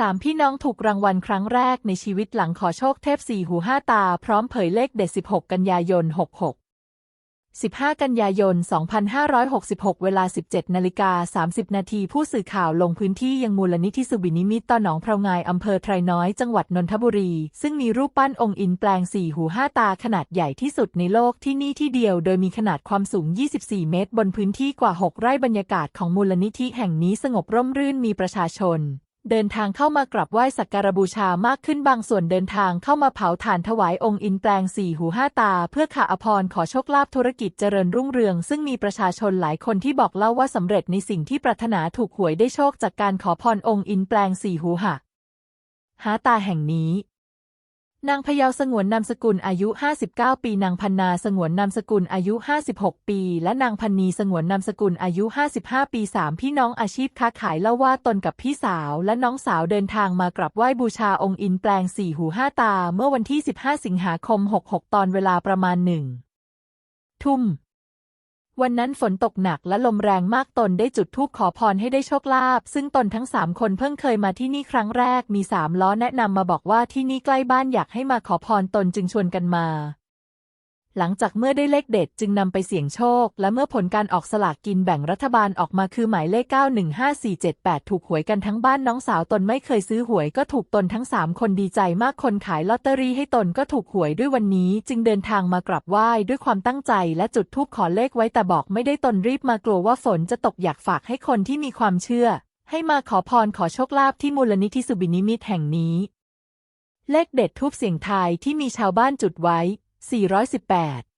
สามพี่น้องถูกรางวัลครั้งแรกในชีวิตหลังขอโชคเทพสี่หูห้าตา พร้อมเผยเลขเด็ด 16 กันยายน 66 15 กันยายน 2566 เวลา 17นาฬิกา30 นาทีผู้สื่อข่าวลงพื้นที่ยังมูลนิธิสุบินิมิตต่อหนองพรางายอำเภอไทรน้อย จังหวัดนนทบุรี ซึ่งมีรูปปั้นองค์อินแปลงสี่หูห้าตาขนาดใหญ่ที่สุดในโลกที่นี่ที่เดียว โดยมีขนาดความสูง 24 เมตร บนพื้นที่กว่า 6 ไร่บรรยากาศของมูลนิธิแห่งนี้สงบร่มรื่นมีประชาชน เดินทางเข้ามากราบไหว้สักการบูชามากขึ้นบางส่วนเดินทางเข้ามาเผาถ่านถวายองค์อินแปลงสี่หูห้าตา เพื่อขาอภรขอโชคลาภธุรกิจเจริญรุ่งเรือง ซึ่งมีประชาชนหลายคนที่บอกเล่าว่าสำเร็จในสิ่งที่ปรารถนาถูกหวยได้โชคจากการขอพรองค์อินแปลงสี่หูหะหาตาแห่งนี้ นางพยาวสงวนนามสกุลอายุ 59 ปี นางพันนาสงวนนามสกุลอายุ 56 ปี และนางพันนีสงวนนามสกุลอายุ 55 ปีสามพี่น้องอาชีพค้าขายเล่าว่าตนกับพี่สาวและน้องสาวเดินทางมากราบไหว้บูชาองค์อินแปลงสี่หูห้าตา เมื่อวันที่ 15 สิงหาคม 66 ตอนเวลาประมาณหนึ่งทุ่ม วันนั้นฝนตกหนักและลมแรงมากตนได้จุดธูปขอพรให้ได้โชคลาภซึ่งตนทั้งสามคนเพิ่งเคยมาที่นี่ครั้งแรกมีสามล้อแนะนำมาบอกว่าที่นี่ใกล้บ้านอยากให้มาขอพรตนจึงชวนกันมา หลังจากเมื่อได้เลขเด็ดจึงนำไปเสี่ยงโชค และเมื่อผลการออกสลากกินแบ่งรัฐบาลออกมาคือหมายเลข 915478 ถูกหวยกันทั้งบ้านน้องสาวตนไม่เคยซื้อหวยก็ถูกตนทั้งสามคนดีใจมากคนขายลอตเตอรี่ให้ตนก็ถูกหวยด้วยวันนี้ จึงเดินทางมากราบไหว้ด้วยความตั้งใจและจุดธูปขอเลขไว้แต่บอกไม่ได้ตนรีบมากลัวว่าฝนจะตกอยากฝากให้คนที่มีความเชื่อ ให้มาขอพรขอโชคลาภที่มูลนิธิสุบินิมิตแห่งนี้ เลขเด็ดทูปเสียงทายที่มีชาวบ้านจุดไว้ 418